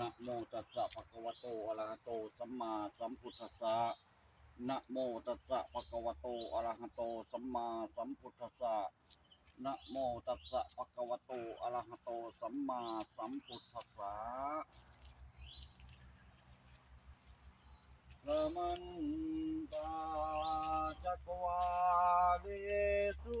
นะโมตัสสะภะคะวะโตอะระหะโตสัมมาสัมพุทธัสสะนะโมตัสสะภะคะวะโตอะระหะโตสัมมาสัมพุทธัสสะนะโมตัสสะภะคะวะโตอะระหะโตสัมมาสัมพุทธัสสะสมันตาจักวาเลสุ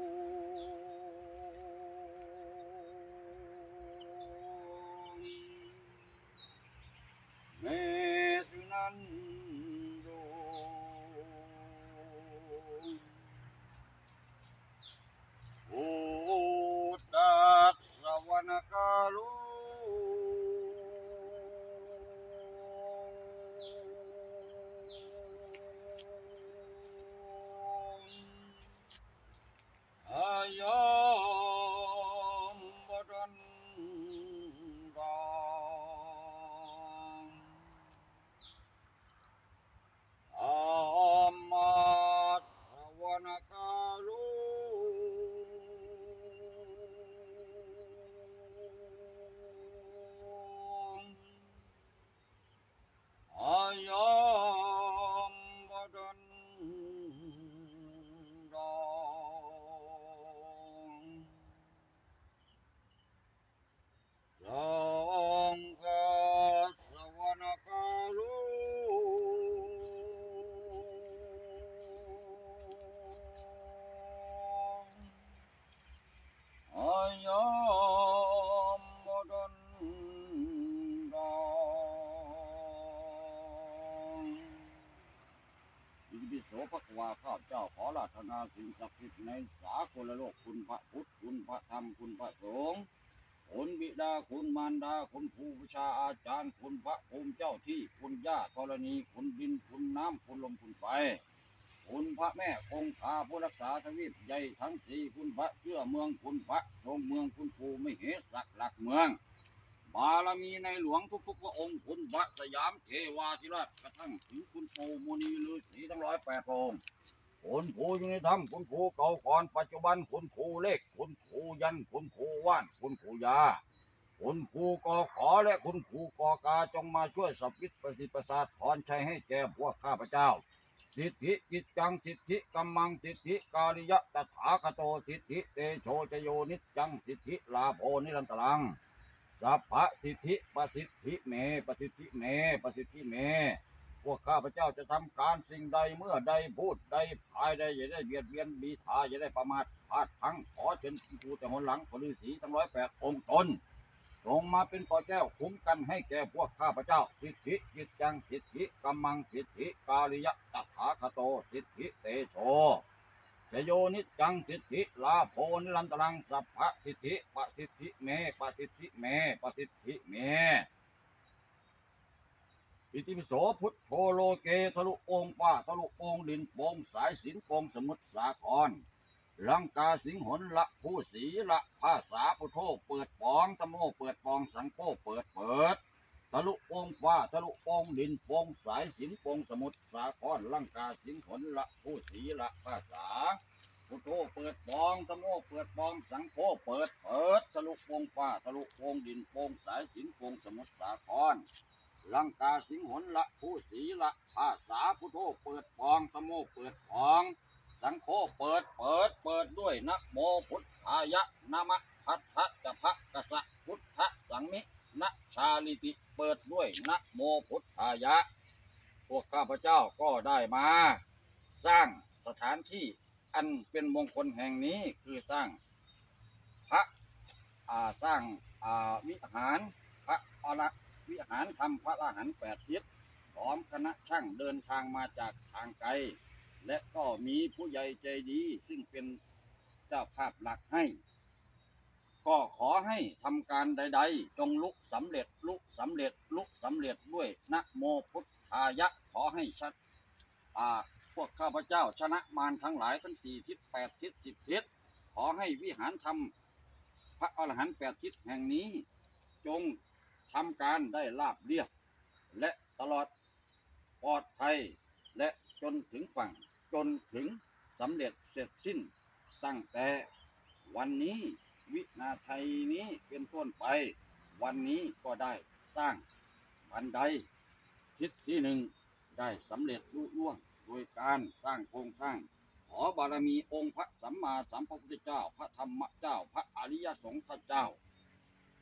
ليسنن ติปิโสภควาข้าพเจ้าขอราธนาสิ่งศักดิ์สิทธิ์ในสากลโลกคุณพระพุทธคุณพระธรรมคุณพระสงฆ์คุณบิดาคุณมารดาคุณครูบูชาอาจารย์ คุณพระภูมิเจ้าที่คุณย่าธรณีคุณดินคุณน้ำคุณลมคุณไฟคุณพระแม่คงคาผู้รักษาทวีปใหญ่ทั้งสี่คุณพระเสื้อเมืองคุณพระทรงเมืองคุณภูไม่เหสักหลักเมือง บารมีในหลวงทุกๆพระองค์คุณพระสยามเทวาธิราชกระทั่งถึงคุณปู่มุนีฤาษีทั้งร้อยแปดพระองค์คุณครูอยู่ในถ้ำคุณครูเก่าก่อนปัจจุบันคุณครูเลขคุณครูยันคุณครูว่านคุณครูยาคุณครูกอขอและคุณครูกอกาจงมาช่วยสัพพิษประสิทธิ์ประสาทพรชัยให้แก่พวกข้าพเจ้า สิทธิกิจจังสิทธิกัมมังสิทธิกาลิยะตถาคโตสิทธิเตโชจโยนิจจังสิทธิลาโภนิรันตรัง สัพพะสิทธิประสิทธิเมประสิทธิเมประสิทธิเมพวกข้าพเจ้าจะทำการสิ่งใดเมื่อใดพูดใดพายใดอย่าได้เบียดเบียนบีทาอย่าได้ประมาทพลาดพังขอเชิญครูแต่หนหลังพลฤาษีทั้งร้อยแปดองค์ตนจงมาเป็นปอแก้วคุ้มกันให้แก่พวกข้าพเจ้า สิทธิจิตจังสิทธิกัมมังสิทธิกาลิยะตถาคโต สิทธิเตโช ชโยนิจจังสิทธิลาโพนิรันตรังสัพพะสิทธิปะสิทธิเมปะสิทธิเมปะสิทธิเมอิติปิโสพุทโธโลเกทะลุองค์ฟ้าทะลุองค์ดินโปงสายสินโปงสมุทรสาครลังกาสิงหนละผู้สีละภาษาพุทโธเปิดปองตะโมเปิดปองสังโฆเปิดเปิด ทะลุองฟ้าทะลุองดินโปงสายสินโปงสมุทรสาครลังกาสิงหนละผู้สีละภาษาพุทโธเปิดปองตะโมเปิดปองสังโฆเปิดเปิดทะลุองฟ้าทะลุองดินโปงสายสินโปงสมุทรสาครลังกาสิงหนละผู้สีละภาษาพุทโธเปิดปองตะโมเปิดปอง สังโฆเปิดเปิดเปิดด้วยนะโมพุทธายะนามะพัทธะจะพะกะสะพุทธสังมิ นะชาลิติเปิดด้วยนะโมพุทธายะ พวกข้าพเจ้าก็ได้มา สร้างสถานที่อันเป็นมงคลแห่งนี้คือสร้างพระาสร้างาวิหารพระอรวิหารทำพระอรหันต์แปดทิศพร้อมคณะช่างเดินทางมาจากทางไกล และก็มีผู้ใหญ่ใจดีซึ่งเป็นเจ้าภาพหลักให้ ก็ขอให้ทำการใด ๆ จงลุกสำเร็จลุกสำเร็จลุกสำเร็จด้วยนะโมพุทธายะขอให้ชัดอ่าพวกข้าพเจ้าชนะมารทั้งหลายทั้งสี่ทิศแปดทิศสิบทิศขอให้วิหารธรรมพระอรหันต์แปดทิศแห่งนี้ จงทำการได้ลาบเรียบ และตลอดปลอดภัยและจนถึงฝั่งจนถึงสำเร็จเสร็จสิ้นตั้งแต่วันนี้ วินาทีนี้เป็นต้นไป วันนี้ก็ได้สร้างบันไดทิศที่หนึ่งได้สำเร็จลุล่วง โดยการสร้างโครงสร้าง ขอบารมีองค์พระสัมมาสัมพุทธเจ้า พระธรรมเจ้า พระอริยสงฆ์เจ้า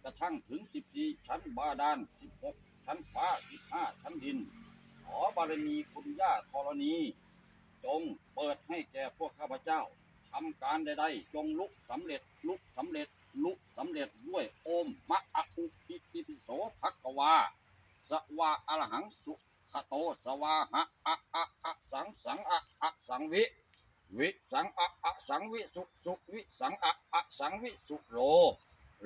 กระทั่งถึง 14 ชั้นบาดาล 16 ชั้นฟ้า 15 ชั้นดิน ขอบารมีคุณย่าธรณี จงเปิดให้แก่พวกข้าพเจ้า ทำการใดๆจงลุกสำเร็จลุกสำเร็จลุกสำเร็จด้วยโอมมะอะอุปิติปิโสภะกวาสวาอรหังสุขโตสวาหะอะอะอะสังสังอะอะสังวิวิสังอะอะสังวิสุสุวิสังอะอะสังวิสุโล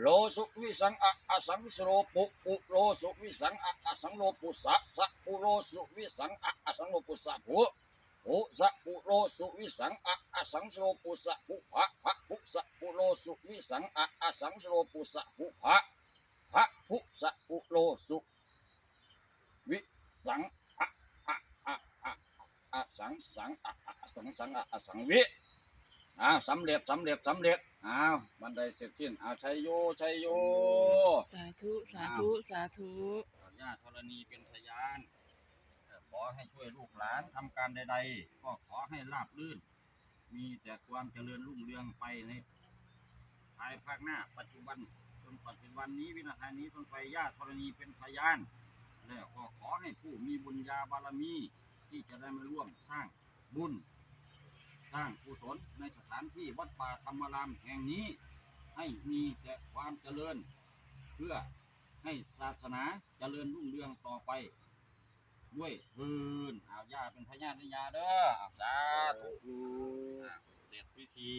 โลสุวิสังอะอะสังวิสโลปุปุโลสุวิสังอะอะสังโลปุสะสะปุโลสุวิสังอะอะสังโลปุสะปุ ปุสะปุโลสุวิสังอะอะสังโลปุสะปุภะภะปุสะปุโลสุวิสังอะอะสังโลปุสะปุภะภะปุสะปุโลสุวิสังอะอะอะอะอะสังสังอะอะสังสังอะอะสังวิอ้าวสำเร็จสำเร็จสำเร็จอ้าวบันไดเสร็จสิ้นอ้าวชัยโยชัยโยสาธุสาธุสาธุญาติธรณีเป็นพยาน อ่อขอให้ช่วยลูกหลานทำการใด ๆ ก็ขอให้ราบรื่น มีแต่ความเจริญรุ่งเรืองไปในภายภาคหน้า ปัจจุบันจนปัจจุบันนี้วินาทีนี้ต้นไปญาติธรณีเป็นพยานแล้วก็ขอให้ผู้มีบุญญาบารมีที่จะได้มาร่วมสร้างบุญ สร้างกุศลในสถานที่วัดป่าธรรมรามแห่งนี้ ให้มีแต่ความเจริญ เพื่อให้ศาสนาเจริญรุ่งเรืองต่อไป ด้วยพืนเอาญาเป็นพญาติยาเด้อเอาสาธุอะเสร็จพิธี